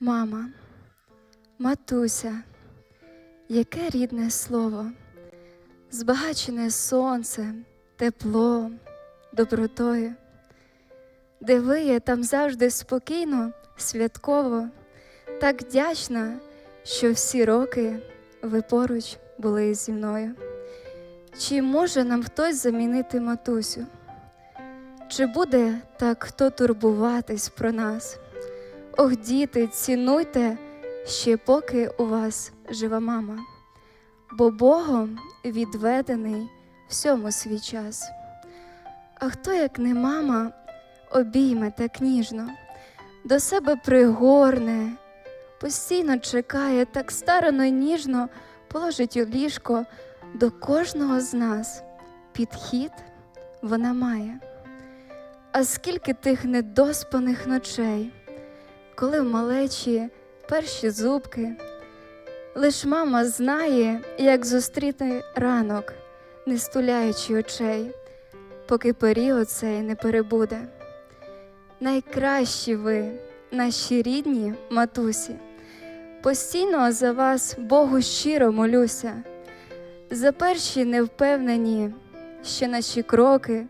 Мама, матуся, яке рідне слово, збагачене сонцем, теплом, добротою, де виє там завжди спокійно, святково, так вдячна, що всі роки ви поруч були зі мною. Чи може нам хтось замінити матусю? Чи буде так хто турбуватись про нас? Ох, діти, цінуйте ще поки у вас жива мама, бо Богом відведений всьому свій час. А хто, як не мама, обійме так ніжно, до себе пригорне, постійно чекає, так старано й ніжно положить у ліжко до кожного з нас підхід вона має. А скільки тих недоспаних ночей, коли в малечі перші зубки, лиш мама знає, як зустріти ранок, не стуляючи очей, поки період цей не перебуде. Найкращі ви, наші рідні матусі, постійно за вас Богу щиро молюся, за перші невпевнені ще наші кроки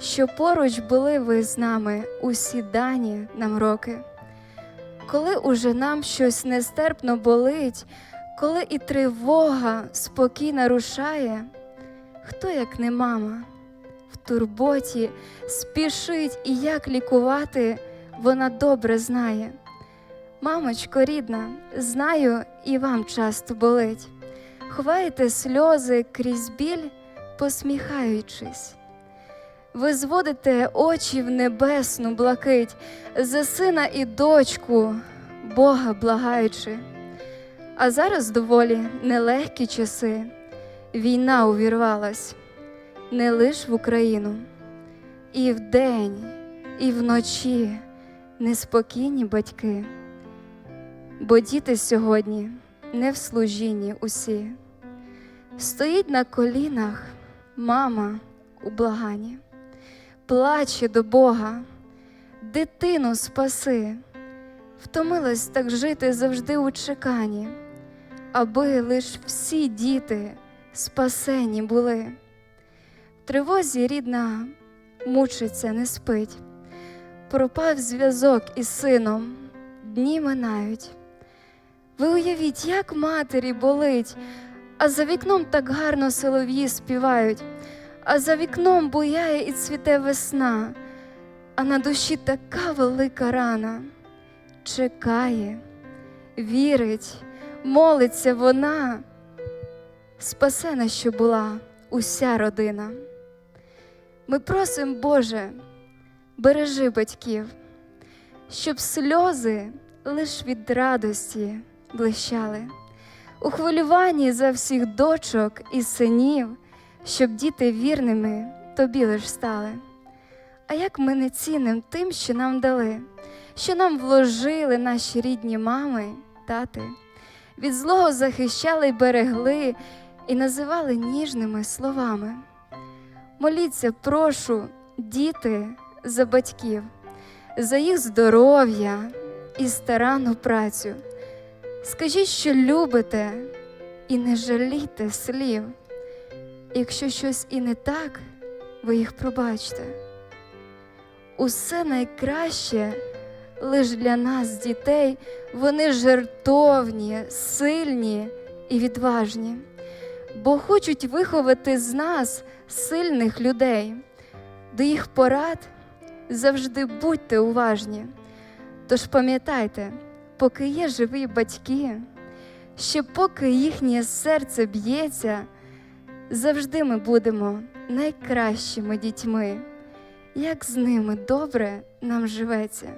що поруч були ви з нами усі дані нам роки. Коли уже нам щось нестерпно болить, коли і тривога спокійно рушає, хто, як не мама, в турботі спішить і як лікувати, вона добре знає. Мамочко рідна, знаю, і вам часто болить. Ховаєте сльози крізь біль, посміхаючись. Ви зводите очі в небесну блакить за сина і дочку, Бога благаючи. А зараз доволі нелегкі часи. Війна увірвалась не лиш в Україну, і вдень, і вночі неспокійні батьки, бо діти сьогодні не в служінні усі. Стоїть на колінах мама у благанні плаче до Бога, дитину спаси, втомилась так жити завжди у чеканні, аби лиш всі діти спасені були. В тривозі рідна мучиться, не спить, пропав зв'язок із сином, дні минають. Ви уявіть, як матері болить, а за вікном так гарно солов'ї співають а за вікном буяє і цвіте весна, а на душі така велика рана. Чекає, вірить, молиться вона, спасена, що була уся родина. Ми просимо, Боже, бережи батьків, щоб сльози лиш від радості блищали, у хвилюванні за всіх дочок і синів щоб діти вірними тобі лиш стали. А як ми не ціним тим, що нам дали, що нам вложили наші рідні мами, тати, від злого захищали й берегли і називали ніжними словами. Моліться, прошу, діти, за батьків, за їх здоров'я і старанну працю. Скажіть, що любите, і не жалійте слів. Якщо щось і не так, ви їх пробачте. Усе найкраще лиш для нас, дітей, вони жертовні, сильні і відважні, бо хочуть виховати з нас сильних людей, до їх порад завжди будьте уважні. Тож пам'ятайте, поки є живі батьки, ще поки їхнє серце б'ється завжди ми будемо найкращими дітьми, як з ними добре нам живеться.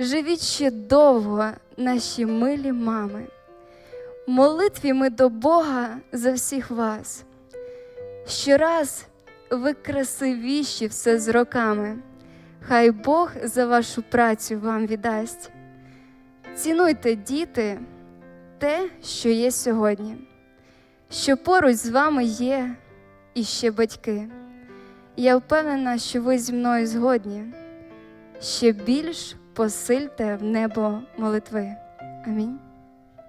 Живіть ще довго, наші милі мами, молитві ми до Бога за всіх вас. Щораз ви красивіші все з роками, хай Бог за вашу працю вам віддасть. Цінуйте, діти, те, що є сьогодні що поруч з вами є іще батьки. Я впевнена, що ви зі мною згодні. Ще більш посильте в небо молитви. Амінь.